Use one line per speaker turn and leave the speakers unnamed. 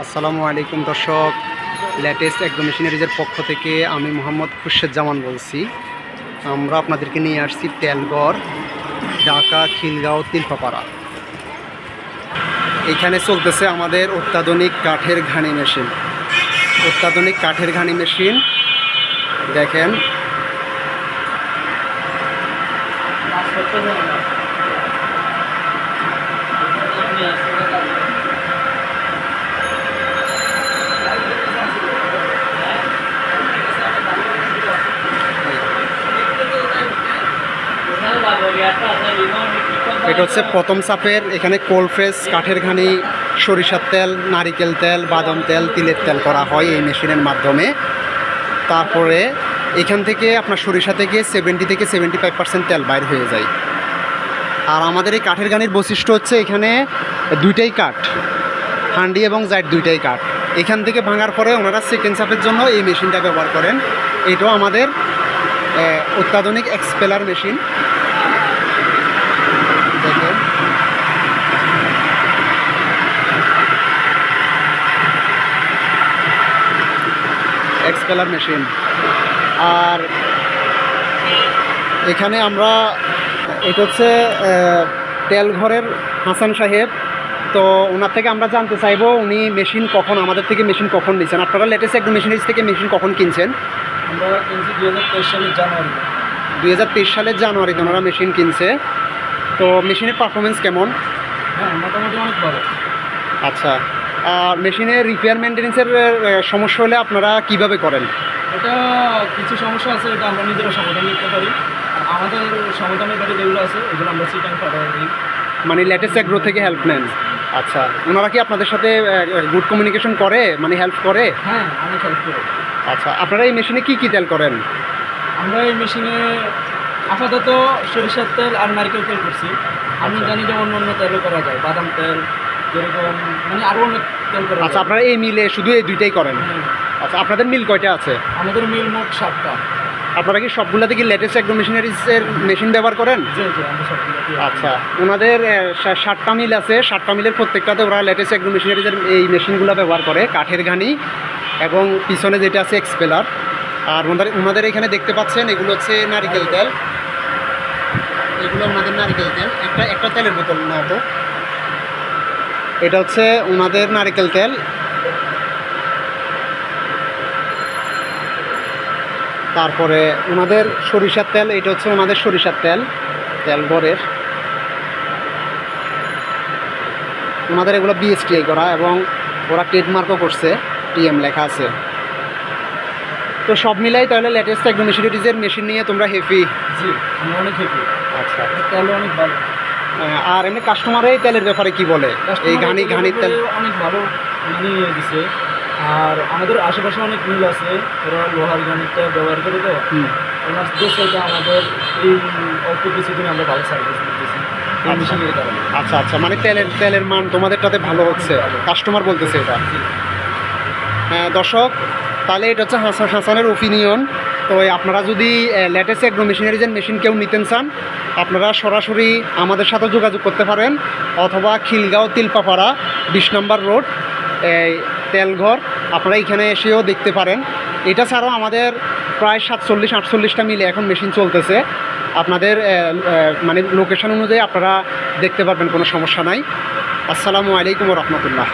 আসসালামু আলাইকুম, দর্শক। লেটেস্ট এগ্রো মেশিনারিজের পক্ষ থেকে আমি মোহাম্মদ খুরশেদ বলছি। আমরা আপনাদেরকে নিয়ে আসছি তেলগড়, ঢাকা, খিলগাঁও, তিলপাপাড়া। এখানে চলতেছে আমাদের অত্যাধুনিক কাঠের ঘানি মেশিন। অত্যাধুনিক কাঠের ঘানি মেশিন, দেখেন। এটা হচ্ছে প্রথম চাপের এখানে কোল্ড ফ্রেশ, কাঠের ঘানি, সরিষার তেল, নারিকেল তেল, বাদাম তেল, তিলের তেল করা হয় এই মেশিনের মাধ্যমে। তারপরে এখান থেকে আপনার সরিষা থেকে সেভেন্টি থেকে সেভেন্টি ফাইভ পার্সেন্ট তেল বাইর হয়ে যায়। আর আমাদের এই কাঠের ঘানির বৈশিষ্ট্য হচ্ছে এখানে দুইটাই কাঠ, হান্ডি এবং জাইট দুইটাই কাঠ। এখান থেকে ভাঙার পরে ওনারা সেকেন্ড চাপের জন্য এই মেশিনটা ব্যবহার করেন। এটাও আমাদের অত্যাধুনিক এক্সপেলার মেশিন দেখেন এক্সপেলার মেশিন আর এখানে আমরা এটা হচ্ছে তেলঘরের হাসান সাহেব। তো ওনার থেকে আমরা জানতে চাইব উনি মেশিন কখন আমাদের থেকে মেশিন কখন নিচ্ছেন আপনারা লেটেস্ট একদম মেশিনারিজ থেকে মেশিন কখন কিনছেন?
আমরা কিনছি দুই হাজার তেইশ সালের জানুয়ারি।
দুই হাজার তেইশ সালের জানুয়ারিতে ওনারা মেশিন কিনছে। তো মেশিনের পারফরমেন্স কেমন?
হ্যাঁ মোটামুটি অনেক ভালো।
আচ্ছা। আর মেশিনের রিপেয়ার মেনটেন্সের সমস্যা হলে আপনারা কীভাবে করেন?
এটা কিছু সমস্যা আছে এটা আমরা নিজেরা সমাধান করতে পারি। আমাদের সমাধানের কাছে যেগুলো আছে এগুলো আমরা সিটাং পাঠাই দিই।
মানে লেটেস্ট অ্যাগ্রো থেকে হেল্প নেন? আচ্ছা ওনারা কি আপনাদের সাথে গুড কমিউনিকেশন করে? মানে হেল্প করে?
হ্যাঁ অনেক হেল্প করে।
আচ্ছা আপনারা এই মেশিনে কি কি তেল করেন?
আমরা এই মেশিনে আপাতত সরিষার তেল আর নারকেল তেল করছি। আমি
আচ্ছা।
জানি যে অন্য অন্য তেলও করা যায় বাদাম তেল যেরকম মানে আরও অনেক তেল করা
আচ্ছা আপনারা এই মিলে শুধু এই দুইটাই করেন? আচ্ছা আপনাদের মিল কয়টা আছে?
আমাদের মিল মোট সাতটা।
আপনারা কি সবগুলাতে কি লেটেস্ট অ্যাগ্রো মেশিনারিজের মেশিন ব্যবহার করেন? আচ্ছা ওনাদের আহ, সা- ষাটটা মিল আছে। ষাটটা মিলের প্রত্যেকটাতে ওরা লেটেস্ট অ্যাগ্রো মেশিনারিজের এই মেশিনগুলো ব্যবহার করে কাঠের ঘানি এবং পিছনে যেটা আছে এক্সপেলার আর ওনাদের ওনাদের এখানে দেখতে পাচ্ছেন এগুলো হচ্ছে নারিকেল তেল। এগুলো ওনাদের নারিকেল তেল। একটা একটা তেলের বোতল না তো। এটা হচ্ছে ওনাদের নারিকেল তেল। তারপরে ওনাদের সরিষার তেল এটা হচ্ছে ওনাদের সরিষার তেল তেল গড়ের ওনাদের এগুলো বিএসটিআই করা এবং ওরা ট্রেডমার্কও করছে টিএম লেখা আছে। তো সব মিলাই তাহলে লেটেস্ট একদম মেশিন নিয়ে তোমরা হেভি
জি অনেক হেপি
আচ্ছা।
তেল অনেক ভালো।
আর এমনি কাস্টমার তেলের ব্যাপারে কি বলে? এই ঘানি ঘানির তেল।
অনেক ভালো নিয়ে দিছে। আর আমাদের আশেপাশে অনেক মিল আছে। ওরা লোহার তেল ব্যবহার করে তো। ওনাদের সাথে আমাদের এই অল্প কিছুদিন আমরা ভালো সার্ভিস দিতেছি।
আচ্ছা। আচ্ছা আচ্ছা। মানে তেলের তেলের মান তোমাদেরটাতে ভালো হচ্ছে। কাস্টমার বলতেছে এটা। হ্যাঁ দর্শক তাহলে এটা হচ্ছে হাসান হাসানের ওপিনিয়ন তো আপনারা যদি লেটেস্ট এগ্রো মেশিনারিজের মেশিন কেউ নিতেন চান, আপনারা সরাসরি আমাদের সাথে যোগাযোগ করতে পারেন, অথবা খিলগাঁও তিলপাপাড়া, বিশ নম্বর রোড তেলঘর, আপনারা এখানে এসেও দেখতে পারেন। এটা ছাড়াও আমাদের প্রায় সাতচল্লিশ, আটচল্লিশটা মিলে এখন মেশিন চলতেছে। আপনাদের মানে লোকেশন অনুযায়ী আপনারা দেখতে পারবেন, কোনো সমস্যা নাই। আসসালামু আলাইকুম রহমতুল্লাহ।